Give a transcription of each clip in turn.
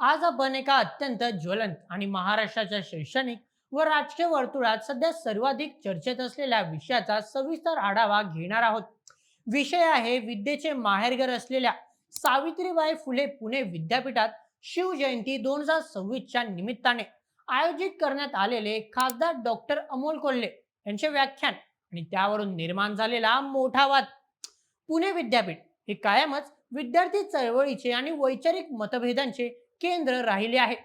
आज आपण एका अत्यंत ज्वलंत आणि महाराष्ट्राच्या शैक्षणिक व राजकीय वर्तुळात सध्या सर्वाधिक चर्चेत असलेल्या विषयाचा सविस्तर आढावा घेणार आहोत. विषय आहे विद्येचे माहेरघर असलेल्या सावित्रीबाई फुले पुणे विद्यापीठात शिवजयंती दोन हजार सव्वीसच्या निमित्ताने आयोजित करण्यात आलेले खासदार डॉक्टर अमोल कोल्हे यांचे व्याख्यान आणि त्यावरून निर्माण झालेला मोठा वाद. पुणे विद्यापीठ हे कायमच विद्यार्थी चळवळीचे आणि वैचारिक मतभेदांचे केंद्र राहिले आहे.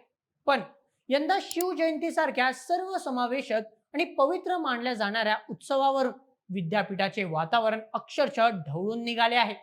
पण यंदा शिवजयंतीसारख्या सर्वसमावेशक आणि पवित्र मानल्या जाणाऱ्या उत्सवावरून विद्यापीठाचे वातावरण अक्षरशः ढवळून निघाले आहे.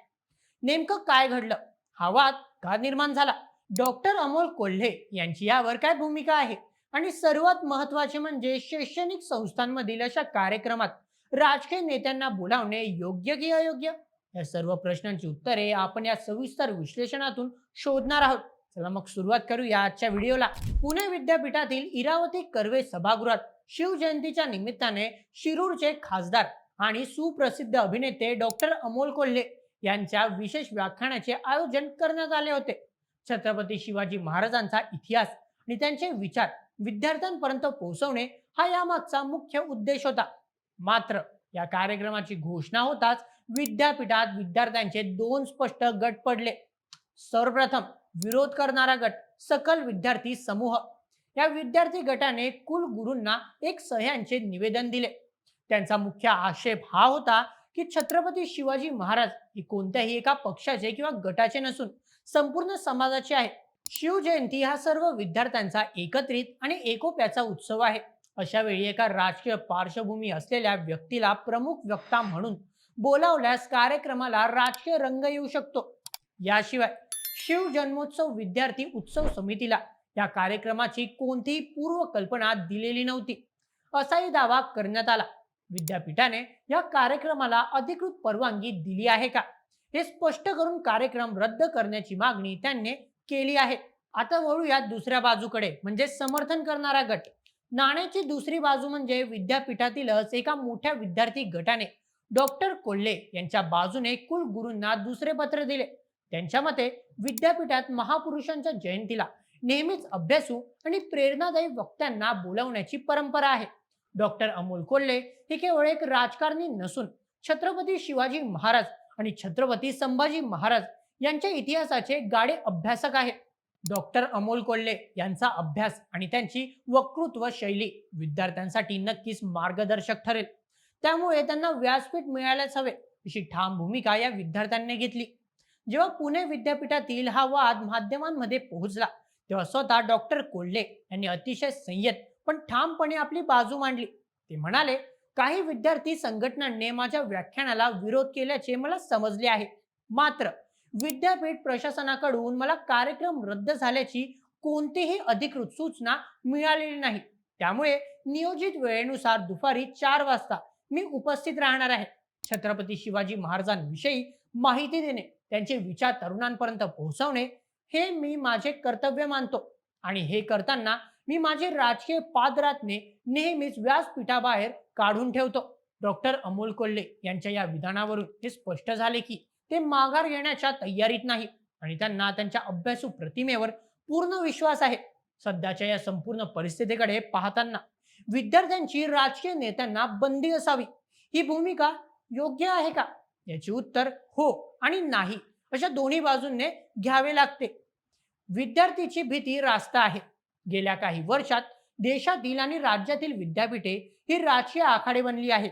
नेमकं काय घडलं? हा वाद का निर्माण झाला? डॉक्टर अमोल कोल्हे यांची यावर काय भूमिका आहे? आणि सर्वात महत्त्वाचे म्हणजे शैक्षणिक संस्थांमधील अशा कार्यक्रमात राजकीय नेत्यांना बोलावणे योग्य की अयोग्य? या सर्व प्रश्नांची उत्तरे आपण या सविस्तर विश्लेषणातून शोधणार आहोत. चला मग सुरुवात करूया आजच्या व्हिडिओला. पुणे विद्यापीठातील इरावती कर्वे सभागृहात शिवजयंतीच्या निमित्ताने शिरूरचे खासदार आणि सुप्रसिद्ध अभिनेते डॉक्टर अमोल कोल्हे यांच्या विशेष व्याख्यानाचे आयोजन करण्यात आले होते. छत्रपती शिवाजी महाराजांचा इतिहास आणि त्यांचे विचार विद्यार्थ्यांपर्यंत पोहोचवणे हा यामागचा मुख्य उद्देश होता. मात्र या कार्यक्रमाची घोषणा होताच विद्यापीठात विद्यार्थ्यांचे दोन स्पष्ट गट पडले. सर्वप्रथम विरोध करणारा गट सकल विद्यार्थी समूह. या विद्यार्थी गटाने कुलगुरूंना एक सह्यांचे निवेदन दिले. त्यांचा मुख्य आक्षेप हा होता की छत्रपती शिवाजी महाराज हे कोणत्याही एका पक्षाचे किंवा गटाचे नसून संपूर्ण समाजाचे आहे शिवजयंती हा सर्व विद्यार्थ्यांचा एकत्रित आणि एकोप्याचा उत्सव आहे. अशा वेळी एका राजकीय पार्श्वभूमी असलेल्या व्यक्तीला प्रमुख वक्ता म्हणून बोलावल्यास कार्यक्रमाला राजकीय रंग येऊ शकतो. याशिवाय शिव जन्मोत्सव विद्यार्थी उत्सव समितीला या कार्यक्रमाची कोणतीही पूर्वकल्पना दिलेली नव्हती. असाही दावा करण्यात आला. विद्यापीठाने या कार्यक्रमाला अधिकृत परवानगी दिली आहे का? हे स्पष्ट करून कार्यक्रम रद्द करण्याची मागणी त्यांनी केली आहे. आता वळूया दुसऱ्या बाजूकडे म्हणजे समर्थन करणारा गट. नाण्याची दुसरी बाजू म्हणजे विद्यापीठातीलच एका मोठ्या विद्यार्थी गटाने डॉक्टर कोल्हे यांच्या बाजूने कुलगुरूंना दुसरे पत्र दिले. त्यांच्या मते विद्यापीठात महापुरुषांच्या जयंतीला नेहमीच अभ्यासू आणि प्रेरणादायी वक्त्यांना बोलवण्याची परंपरा आहे. डॉक्टर अमोल कोल्हे हे केवळ एक राजकारणी नसून छत्रपती शिवाजी महाराज आणि छत्रपती संभाजी महाराज यांच्या इतिहासाचे गाडे अभ्यासक आहेत. डॉक्टर अमोल कोल्हे यांचा अभ्यास आणि त्यांची वक्तृत्व शैली विद्यार्थ्यांसाठी नक्कीच मार्गदर्शक ठरेल. त्यामुळे त्यांना व्यासपीठ मिळायलाच हवे अशी ठाम भूमिका या विद्यार्थ्यांनी घेतली. जेव्हा पुणे विद्यापीठातील हा वाद माध्यमांमध्ये पोहोचला तेव्हा स्वतः डॉक्टर कोल्हे यांनी अतिशय संयत पण ठामपणे आपली बाजू मांडली. ते म्हणाले काही विद्यार्थी संघटनांनी माझ्या व्याख्यानाला विरोध केल्याचे मला समजले आहे. मात्र विद्यापीठ प्रशासनाकडून मला कार्यक्रम रद्द झाल्याची कोणतीही अधिकृत सूचना मिळालेली नाही. त्यामुळे नियोजित वेळेनुसार दुपारी चार वाजता मी उपस्थित राहणार आहे. छत्रपती शिवाजी महाराजांविषयी माहिती देणे. त्यांचे विचार तरुणांपर्यंत पोहोचवणे हे मी माझे कर्तव्य मानतो. आणि हे करताना मी माझे राजकीय पादरातने नेहमीच व्यासपीठाबाहेर काढून ठेवतो. डॉक्टर अमोल कोल्हे यांच्या या विधानावरून हे स्पष्ट झाले की ते माघार घेण्याच्या तयारीत नाही आणि त्यांना त्यांच्या अभ्यासू प्रतिमेवर पूर्ण विश्वास आहे. सध्याच्या या संपूर्ण परिस्थितीकडे पाहताना विद्यार्थ्यांची राजकीय नेत्यांना बंदी असावी. ही भूमिका योग्य आहे का? याचे उत्तर हो आणि नाही. अशा दोन्ही बाजूंने घ्यावे लागते. विद्यार्थीची भीती रास्त आहे. गेल्या काही वर्षात देशातील आणि राज्यातील विद्यापीठे ही राजकीय आखाडे बनली आहेत.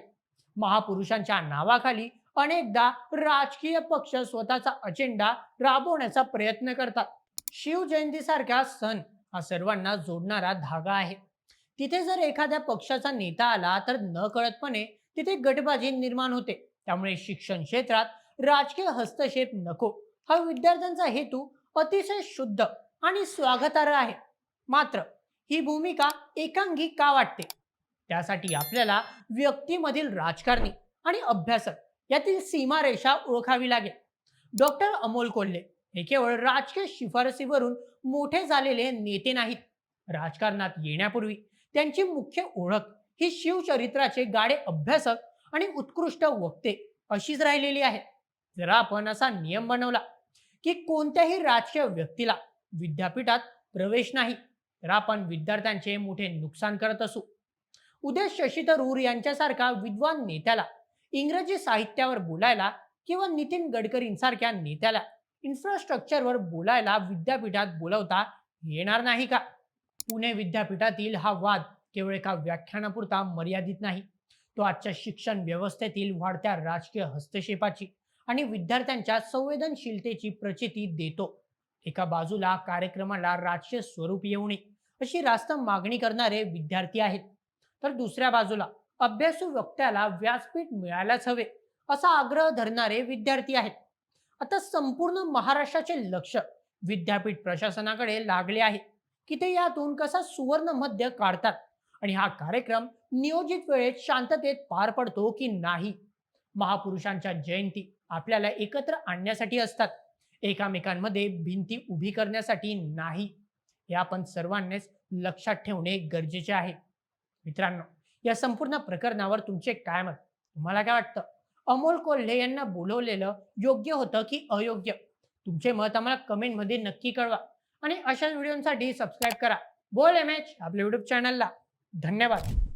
महापुरुषांच्या नावाखाली अनेकदा राजकीय पक्ष स्वतःचा अजेंडा राबवण्याचा प्रयत्न करतात. शिवजयंतीसारखा सण हा सर्वांना जोडणारा धागा आहे. तिथे जर एखाद्या पक्षाचा नेता आला तर नकळतपणे तिथे गटबाजी निर्माण होते. त्यामुळे शिक्षण क्षेत्रात राजकीय हस्तक्षेप नको. हा विद्यार्थ्यांचा हेतू अतिशय शुद्ध आणि स्वागतार्ह आहे. मात्र ही भूमिका एकांगी का वाटते? त्यासाठी आपल्याला व्यक्तीमधील राजकारणी आणि अभ्यासक यातील सीमारेषा ओळखावी लागेल. डॉक्टर अमोल कोल्हे हे केवळ राजकीय शिफारसीवरून मोठे झालेले नेते नाहीत. राजकारणात येण्यापूर्वी त्यांची मुख्य ओळख ही शिवचरित्राचे गाडे अभ्यासक आणि उत्कृष्ट वक्ते अशीच राहिलेली आहे. जर आपण असा नियम बनवला की कोणत्याही राजकीय व्यक्तीला विद्यापीठात प्रवेश नाही तर आपण विद्यार्थ्यांचे मोठे नुकसान करत असू. उद्या शशी थरूर यांच्यासारखा विद्वान नेत्याला इंग्रजी साहित्यावर बोलायला किंवा नितीन गडकरींसारख्या नेत्याला इन्फ्रास्ट्रक्चरवर बोलायला विद्यापीठात बोलवता येणार नाही का? पुणे विद्यापीठातील हा वाद केवळ एका व्याख्यानापुरता मर्यादित नाही. तो आजच्या शिक्षण व्यवस्थेतील वाढत्या राजकीय हस्तक्षेपाची आणि विद्यार्थ्यांच्या संवेदनशीलतेची प्रचिती देतो. एका बाजूला कार्यक्रमाला राजकीय स्वरूप येऊ नये अशी रास्त मागणी करणारे विद्यार्थी आहेत. तर दुसऱ्या बाजूला अभ्यासू वक्त्याला व्यासपीठ मिळायलाच हवे असा आग्रह धरणारे विद्यार्थी आहेत. आता संपूर्ण महाराष्ट्राचे लक्ष विद्यापीठ प्रशासनाकडे लागले आहे. की ते यातून कसा सुवर्ण मध्य काढतात आणि हा कार्यक्रम नियोजित वेळेत शांततेत पार पडतो की नाही? महापुरुषांच्या जयंती आपल्याला एकत्र आणण्यासाठी असतात. एकामेकांमध्ये भिंती उभी करण्यासाठी नाही. हे आपण सर्वांनीच लक्षात ठेवणे गरजेचे आहे. मित्रांनो या संपूर्ण प्रकरणावर तुमचे काय मत? तुम्हाला काय वाटतं? अमोल कोल्हे यांना बोलवलेलं योग्य होतं की अयोग्य? तुमचे मत आम्हाला कमेंटमध्ये नक्की कळवा आणि अशाच व्हिडिओसाठी सबस्क्राईब करा. बोल एम एच आपल्या युट्यूब चॅनलला धन्यवाद.